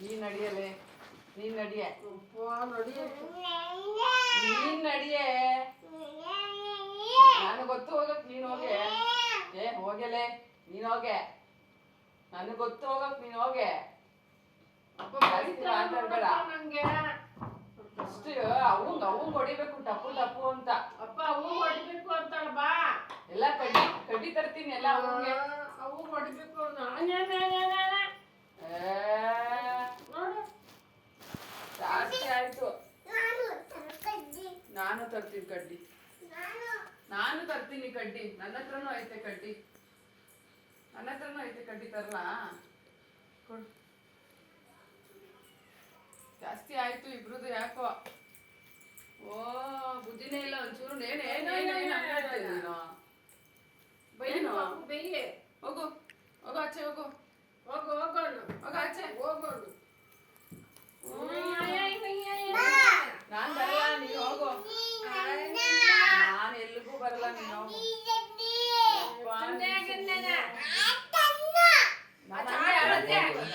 ನೀನ್ ನಡಿಯಲೆ ನೀನ್ ನಡಿಯ. ನೀನ್ ನಡಿಯೇ. ನಾನು ಗೊತ್ತು ಹೋಗಕ್ ನೀನ್ ಹೋಗೆ. ಏ ಹೋಗೆಲೆ ನೀನ್ ಹೋಗೆ. ನನಗೆ ಗೊತ್ತು ಹೋಗಕ್ ನೀನ್ ಹೋಗೆ. ಅಪ್ಪ ಜಾಸ್ತಿ ಮಾತಾಡ್ಬೇಡ. ನನಗೆ ಅಷ್ಟು ಅವಂಗ್ ಅವಂಗ್ ಹೊಡಿಬೇಕು ಟಪ್ಪು ಟಪ್ಪು ಅಂತ. ಅಪ್ಪ ಅವು ಹೊಡಿಬೇಕು ಅಂತಳ ಬಾ. ಎಲ್ಲ ಕಡ್ಡಿ ಕಡ್ಡಿ ತರ್ತೀನಿ ಎಲ್ಲ ಅವಂಗೆ ಅವು ಹೊಡಿಬೇಕು ನಾನೇ. ಏ, ನೋಡು. ಜಾಸ್ತಿ ಆಯ್ತು. ನಾನು ತರ್ತೀನಿ ಕಡ್ಡಿ. ನಾನು. ತರ್ತೀನಿ ಕಡ್ಡಿ. ನನ್ನ ಹತ್ರನೂ ಐತೆ ಕಡ್ಡಿ. ನನ್ನ ಹತ್ರನೂ ಐತೆ ಕಡ್ಡಿ ತರಲಾ? ಕೊಡು. ಜಾಸ್ತಿ ಆಯ್ತು ಇಬ್ರದ್ದು ಯಾಕೋ? ಓ ಬುದ್ಧಿನೇ ಇಲ್ಲ ಒಂಚೂರು. ನೇನೆ ನೀನು ಬೈನು ಬೇಯೆ ಹೋಗು ಹೋಗು ಆಚೆ ಹೋಗು ಹೋಗು ಹೋಗೋಣ ಹೋಗು ಆಚೆ ಹೋಗೋಣ ನಾನ್ ಬರಲ್ಲ ನೀನು ಹೋಗು ನಾನು ಎಲ್ಲಿಗೂ ಬರಲ್ಲ ನೀನು ಹೋಗು. ನಾನ್ ಹಂಗೆ ಆಡೋದೇ ಇವಾಗ.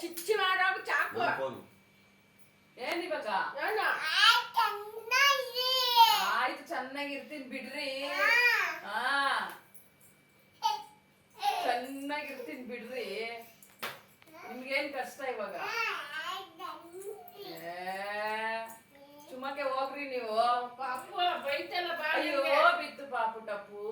ಚಿಚ್ಚಿ ಮಾಡೋದು ಚಾಕು. ಏನ್ ಇವಾಗ? ಏನು? ಆಯ್ತು ಚೆನ್ನಾಗಿರ್ತೀನಿ ಬಿಡ್ರಿ. ಹಾ ಚೆನ್ನಾಗಿರ್ತೀನಿ ಬಿಡ್ರಿ. ನಿಮ್ಗೇನ್ ಕಷ್ಟ ಇವಾಗ? ಏ, ಸುಮ್ಮಕ್ಕೆ ಹೋಗ್ರಿ ನೀವು. ಪಾಪು ಬೈತಲ್ಲ ಬಾ ಅಯ್ಯೋ. ಬಿತ್ತು ಪಾಪು ಟಪ್ಪು.